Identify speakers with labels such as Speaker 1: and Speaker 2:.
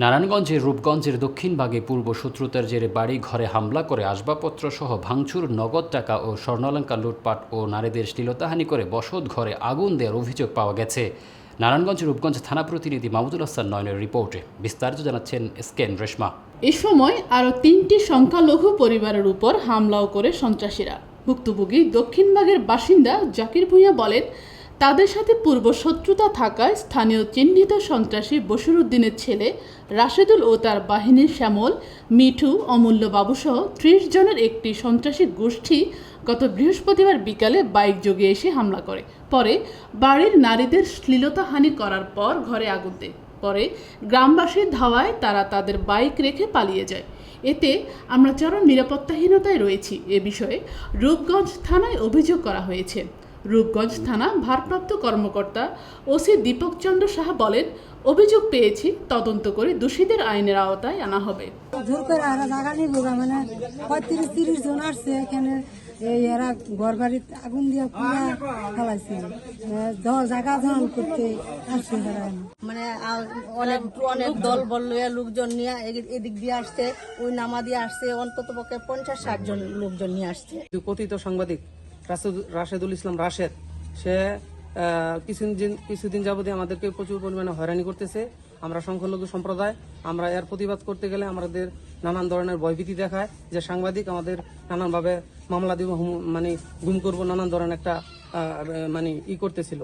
Speaker 1: নারায়ণগঞ্জের রূপগঞ্জের দক্ষিণভাগে পূর্ব শত্রুতার জেরে বাড়ি ঘরে হামলা করে আসবাবপত্র সহ ভাঙচুর, নগদ টাকা ও স্বর্ণালঙ্কার লুটপাট ও নারীদের শ্লীলতাহানি করে বসত ঘরে আগুন দেওয়ার অভিযোগ পাওয়া গেছে। নারায়ণগঞ্জ রূপগঞ্জ থানা প্রতিনিধি মাহমুদুল হাসান নয়নের রিপোর্টে বিস্তারিত জানাচ্ছেন স্কেন রেশমা।
Speaker 2: এ সময় আরও তিনটি সংখ্যালঘু পরিবারের উপর হামলাও করে সন্ত্রাসীরা। ভুক্তভোগী দক্ষিণবাগের বাসিন্দা জাকির ভূঁইয়া বলেন তাদের সাথে পূর্ব শত্রুতা থাকায় স্থানীয় চিহ্নিত সন্ত্রাসী বশিরুদ্দিনের ছেলে রাশেদুল ও তার বাহিনীর শ্যামল, মিঠু অমূল্য বাবুসহ ত্রিশ জনের একটি সন্ত্রাসী গোষ্ঠী গত বৃহস্পতিবার বিকালে বাইক যোগে এসে হামলা করে। পরে বাড়ির নারীদের শ্লীলতাহানি করার পর ঘরে আগুন দেয়। পরে গ্রামবাসীর ধাওয়ায় তারা তাদের বাইক রেখে পালিয়ে যায়। এতে আমরা চরম নিরাপত্তাহীনতায় রয়েছি। এ বিষয়ে রূপগঞ্জ থানায় অভিযোগ করা হয়েছে। রূপগঞ্জ থানা ভারপ্রাপ্ত কর্মকর্তা ওসি দীপক চন্দ্র সাহা বলেন অভিযোগ পেয়েছি তদন্ত করে দোষীদের আইনের আওতায় আনা হবে।
Speaker 3: জোর করে আর জায়গা নিব মানে পঁয়ত্রিশ তিরিশ জন আসছে এখানে এই এরা ঘর বাড়িতে আগুন দিয়ে পুরা ফেলাইছে। জায়গা ধারণ করতে আসছে
Speaker 4: মানে অনেক অনেক দল বল লইয়া লোকজন নিয়ে এদিক দিয়ে আসছে ওই নামা দিয়ে আসছে অন্তত পক্ষে পঞ্চাশ ষাট জন লোকজন নিয়ে আসছে।
Speaker 5: কথিত সাংবাদিক রাশেদুল ইসলাম রাশেদ, সে কিছুদিন কিছুদিন যাবতীয় আমাদেরকে প্রচুর পরিমাণে হয়রানি করতেছে। আমরা সংখ্যালঘু সম্প্রদায়, আমরা এর প্রতিবাদ করতে গেলে আমাদের নানান ধরনের ভয়ভীতি দেখায় যে সাংবাদিক আমাদের নানানভাবে মামলা দিব মানে গুম করব, নানান ধরনের একটা মানে ই করতেছিল।